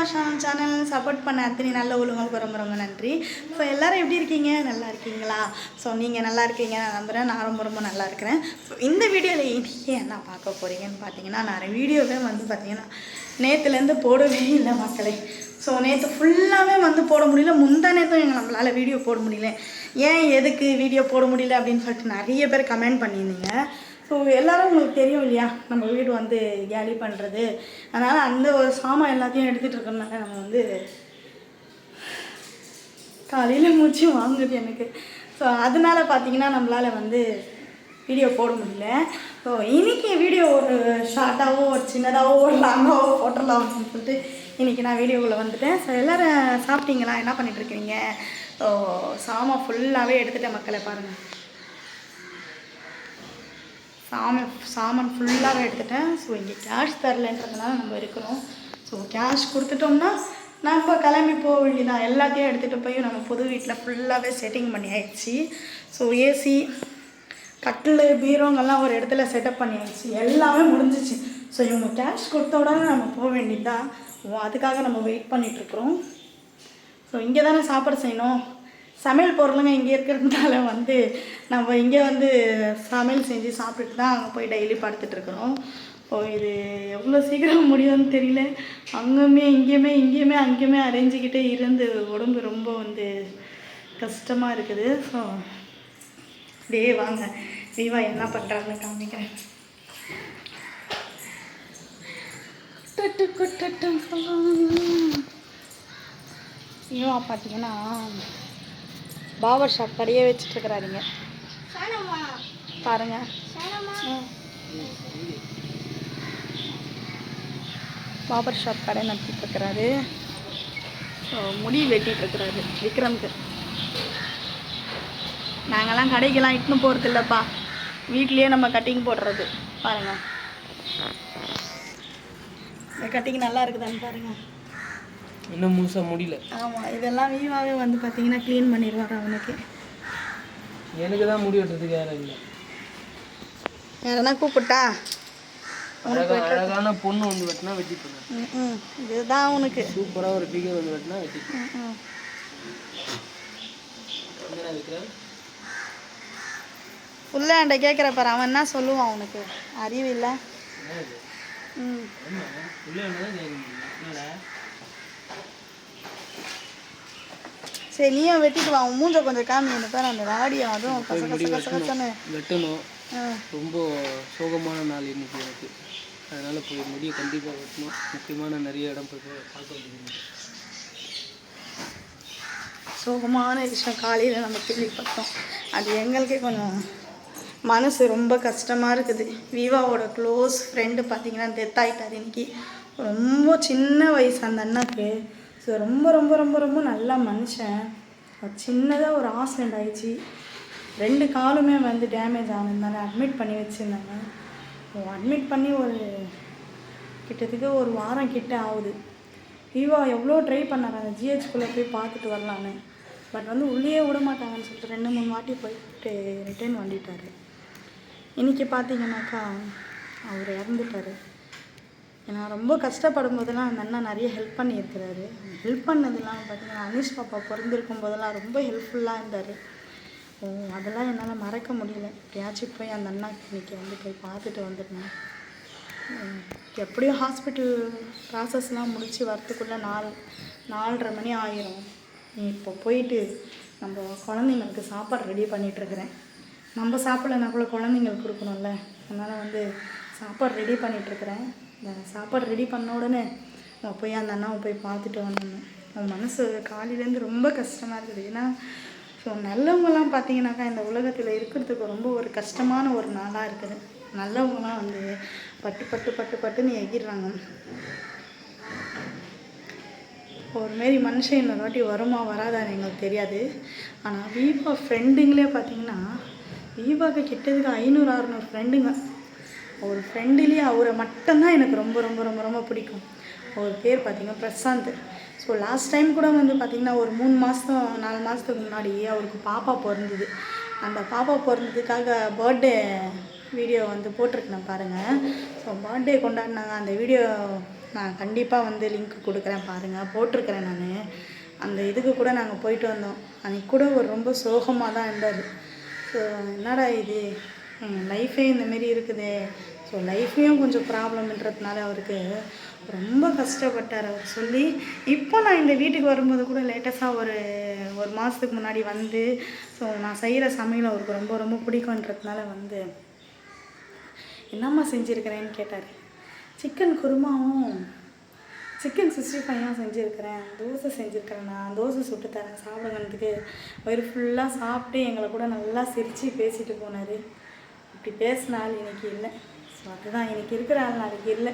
பாஷா channel support பண்ண அத்தனை நல்ல ஒழுங்காக ரொம்ப ரொம்ப நன்றி. ஸோ எல்லோரும் எப்படி இருக்கீங்க? நல்லா இருக்கீங்களா? ஸோ நீங்கள் நல்லா இருக்கீங்க? நான் நம்புகிறேன் நான் ரொம்ப ரொம்ப நல்லா இருக்கிறேன். ஸோ இந்த வீடியோவில் இன்றைக்கி என்ன பார்க்க போகிறீங்கன்னு பார்த்தீங்கன்னா நான் வீடியோவே வந்து பார்த்தீங்கன்னா நேற்றுலேருந்து போடவே இல்லை மக்களே. ஸோ நேற்று ஃபுல்லாகவே வந்து போட முடியல. முந்தா நேரத்தும் எங்கள் நம்மளால் வீடியோ போட முடியல. ஏன் எதுக்கு வீடியோ போட முடியல அப்படின்னு சொல்லிட்டு நிறைய பேர் கமெண்ட் பண்ணியிருந்தீங்க. ஸோ எல்லாரும் உங்களுக்கு தெரியும் இல்லையா? நம்ம வீடு வந்து கேலி பண்ணுறது அதனால் அந்த ஒரு சாமான் எல்லாத்தையும் எடுத்துகிட்டு இருக்கறனால நம்ம வந்து காலையில் மூச்சு வாங்குது எனக்கு. ஸோ அதனால பார்த்தீங்கன்னா நம்மளால் வந்து வீடியோ போட முடியல. ஸோ இன்றைக்கி வீடியோ ஒரு ஷார்ட்டாகவோ ஒரு சின்னதாகவோ ஒரு லாங்காகவோ போட்டுடலாம் அப்படின்னு சொல்லிட்டு இன்றைக்கி நான் வீடியோக்குள்ளே வந்துட்டேன். ஸோ எல்லோரும் சாப்பிட்டீங்களா? என்ன பண்ணிகிட்ருக்கீங்க ஸோ சாமான் ஃபுல்லாகவே எடுத்துகிட்டேன் மக்களை பாருங்கள் சாமி சாமான் ஃபுல்லாகவே எடுத்துட்டேன். ஸோ இங்கே கேஷ் தரலன்றதுனால நம்ம இருக்கிறோம் ஸோ கேஷ் கொடுத்துட்டோம்னா நம்ம கிளம்பி போக வேண்டியதான் எல்லாத்தையும் எடுத்துகிட்டு போய் நம்ம புது வீட்டில் ஃபுல்லாகவே செட்டிங் பண்ணியாயிடுச்சு ஸோ ஏசி கட்டில் பீரோங்கெல்லாம் ஒரு இடத்துல செட்டப் பண்ணியாச்சு எல்லாமே முடிஞ்சிச்சு. ஸோ இவங்க கேஷ் கொடுத்த உடனே நம்ம போக வேண்டியதுதான். அதுக்காக நம்ம வெயிட் பண்ணிகிட்ருக்குறோம் ஸோ இங்கே தானே சாப்பாடு செய்யணும்? சமையல் பொருளுங்க இங்கே இருக்கிறதுனால வந்து நம்ம இங்கே வந்து சமையல் செஞ்சு சாப்பிட்டுட்டு தான் அங்கே போய் டெய்லி படுத்துட்ருக்குறோம் ஓ இது எவ்வளோ சீக்கிரம் முடியும்னு தெரியல. அங்கேயுமே இங்கேயுமே இங்கேயுமே அங்கேயுமே அரைஞ்சிக்கிட்டே இருந்து உடம்பு ரொம்ப வந்து கஷ்டமாக இருக்குது. ஸோ அப்படியே வாங்க. தீவா என்ன பண்ணுறாங்கன்னு காமிக்கிறேன். குட்டட்டு இவா பார்த்தீங்கன்னா பாபர் ஷாப் கடையே வச்சுட்ருக்குறாருங்க பாருங்க. பாபர் ஷாப் கடை நடத்திட்டு இருக்கிறாரு முடி வெட்டிட்டு இருக்கிறாரு விக்ரம்க்கு. நாங்கெல்லாம் கடைக்கெல்லாம் இட்டுன்னு போகிறது இல்லைப்பா வீட்லேயே நம்ம கட்டிங் போடுறது. பாருங்க. இந்த கட்டிங் நல்லா இருக்குதான்னு பாருங்க. இன்னும் முழுசாக முடியல. ஆமாம் இதெல்லாம் வீவாவே வந்து பார்த்தீங்கன்னா க்ளீன் பண்ணிடுவார் அவனுக்கு. எனக்கு தான் முடி வெட்டுறதுக்கு யாரும் இல்லை. யாரனா கூப்பிட்டா? அழகா அழகான பொண்ணு வந்து வெட்டினா வெட்டி போனேன் இதுதான் அவனுக்கு. சூப்பராக ஒரு ஃபிகர் வந்து வெட்டினா வெட்டி இருக்கிறேன்? புள்ளாண்ட கேட்குற பாரு அவன் என்ன சொல்லுவான் அவனுக்கு? அறிவு இல்லை. ம் ஆமா உள்ளே ஒன்று தான் கேட்க முடியும் என்னடா சரி நீயும் வெட்டிட்டு வா. உன் மூஞ்ச கொஞ்சம் காமி. அந்த பேர் அந்த ராடியை அதுவும் கச கச கச கசன்னு வெட்டணும். ரொம்ப சோகமான நாள் இன்னைக்கு எனக்கு. அதனால போய் முடியை கண்டிப்பாக வெட்டணும். முக்கியமான நிறைய இடம் போய் பார்க்க வேண்டியது. சோகமான விஷயம். காலையில் நம்ம கேள்விப்பட்டோம் அது எங்களுக்கே கொஞ்சம் மனசு ரொம்ப கஷ்டமாக இருக்குது. விவாவோட க்ளோஸ் ஃப்ரெண்டு பார்த்தீங்கன்னா டெத் ஆகிட்டார் இன்னைக்கு. ரொம்ப சின்ன வயசு அந்த அண்ணாக்கு. ஸோ ரொம்ப ரொம்ப ரொம்ப ரொம்ப நல்ல மனுஷன். சின்னதாக ஒரு ஆக்சிடெண்ட் ஆயிடுச்சு. ரெண்டு காலுமே வந்து டேமேஜ் ஆனதுனால அட்மிட் பண்ணி வச்சுருந்தாங்க. அட்மிட் பண்ணி ஒரு கிட்டத்தட்ட ஒரு வாரம் கிட்ட ஆகுது. ஈவா எவ்வளோ ட்ரை பண்ணாங்க? அந்த ஜிஹெச்குள்ளே போய் பார்த்துட்டு வரலான்னு. பட் வந்து உள்ளேயே விட மாட்டாங்கன்னு சொல்லிட்டு ரெண்டு மூணு வாட்டி போயிட்டு ரிட்டர்ன் வந்துட்டார். இன்றைக்கி பார்த்தீங்கன்னாக்கா அவர் இறந்துட்டார். ஏன்னா ரொம்ப கஷ்டப்படும் போதெல்லாம் அந்த அண்ணா நிறைய ஹெல்ப் பண்ணியிருக்கிறாரு. ஹெல்ப் பண்ணதெல்லாம் பார்த்தீங்கன்னா அனிஷ் பாப்பா பிறந்திருக்கும் போதெல்லாம் ரொம்ப ஹெல்ப்ஃபுல்லாக இருந்தார். ஓ அதெல்லாம் என்னால் மறக்க முடியல. எப்படியாச்சும் போய் அந்த அண்ணா இன்னைக்கு வந்து போய் பார்த்துட்டு வந்துருந்தேன் எப்படியும் ஹாஸ்பிட்டல் ப்ராசஸ்லாம் முடித்து வரத்துக்குள்ளே நாலு நாலரை மணி ஆயிரும். இப்போ போயிட்டு நம்ம குழந்தைங்களுக்கு சாப்பாடு ரெடி பண்ணிகிட்ருக்குறேன் நம்ம சாப்பிடலனா கூட குழந்தைங்களுக்கு கொடுக்கணும்ல. அதனால் வந்து சாப்பாடு ரெடி பண்ணிகிட்ருக்குறேன் இந்த சாப்பாடு ரெடி பண்ண உடனே நான் போய் அந்த அண்ணாவை போய் பார்த்துட்டு வந்தேன். அவன் மனசு காலையிலேருந்து ரொம்ப கஷ்டமாக இருக்குது. ஏன்னா ஸோ நல்லவங்கலாம் பார்த்தீங்கன்னாக்கா இந்த உலகத்தில் இருக்கிறதுக்கு ரொம்ப ஒரு கஷ்டமான ஒரு நாளாக இருக்குது. நல்லவங்களாம் வந்து பட்டு பட்டு பட்டு பட்டுன்னு எகிடுறாங்க ஒரு மாரி மனுஷன் இன்னொரு வாட்டி வருமா வராதான்னு எங்களுக்கு தெரியாது. ஆனால் வீவா ஃப்ரெண்டுங்களே பார்த்தீங்கன்னா வீவாக்கு கிட்டதுக்கு ஐநூறு அறநூறு ஃப்ரெண்டுங்க ஒரு ஃப்ரெண்டுலேயே அவரை மட்டும்தான் எனக்கு ரொம்ப ரொம்ப ரொம்ப ரொம்ப பிடிக்கும். அவர் பேர் பார்த்திங்கன்னா பிரசாந்த். ஸோ லாஸ்ட் டைம் கூட வந்து பார்த்திங்கன்னா ஒரு மூணு மாதம் நாலு மாதத்துக்கு முன்னாடி அவருக்கு பாப்பா பிறந்தது. அந்த பாப்பா பிறந்ததுக்காக பர்த்டே வீடியோ வந்து போட்டிருக்கேன் பாருங்கள் ஸோ பர்த்டே கொண்டாடினாங்க. அந்த வீடியோ நான் கண்டிப்பாக வந்து லிங்க் கொடுக்குறேன் பாருங்கள் போட்டிருக்கிறேன் நான். அந்த இதுக்கு கூட நாங்கள் போயிட்டு வந்தோம். அன்றைக்கி கூட ஒரு ரொம்ப சோகமாக தான் இருந்தார். ஸோ என்னடா இது? லைஃபே இந்தமாரி இருக்குதே. ஸோ லைஃப்லேயும் கொஞ்சம் ப்ராப்ளம்ன்றதுனால அவருக்கு ரொம்ப கஷ்டப்பட்டார். அவர் சொல்லி இப்போ நான் இந்த வீட்டுக்கு வரும்போது கூட லேட்டஸ்ட்டாக ஒரு ஒரு மாதத்துக்கு முன்னாடி வந்து ஸோ நான் செய்கிற சமையல் அவருக்கு ரொம்ப ரொம்ப பிடிக்குன்றதுனால வந்து என்னம்மா செஞ்சுருக்கிறேன்னு கேட்டார். சிக்கன் குருமாவும் சிக்கன் சிக்ஸ்டி ஃபைவாக செஞ்சுருக்கிறேன். தோசை செஞ்சுருக்கிறேன் நான். தோசை சுட்டு தரேன். சாப்பிடுங்கிறதுக்கு வயிறு ஃபுல்லாக சாப்பிட்டு எங்களை கூட நல்லா சிரித்து பேசிட்டு போனார். இப்படி பேசின இன்னைக்கு இல்லை. ஸோ அதுதான் எனக்கு இருக்கிற ஆள் நாளைக்கு இல்லை.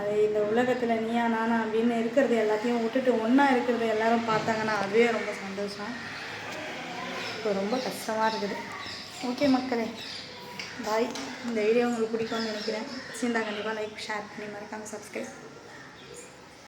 அது இந்த உலகத்தில் நீயா நானா அப்படின்னு இருக்கிறது எல்லாத்தையும் விட்டுட்டு ஒன்றா இருக்கிறத எல்லாரும் பார்த்தாங்கன்னா அதுவே ரொம்ப சந்தோஷம். இப்போ ரொம்ப கஷ்டமாக இருக்குது. ஓகே மக்களே பாய் இந்த வீடியோ உங்களுக்கு பிடிக்கும்னு நினைக்கிறேன். சிந்தா கண்டிப்பாக லைக் ஷேர் பண்ணி மறக்காமல் சப்ஸ்கிரைப்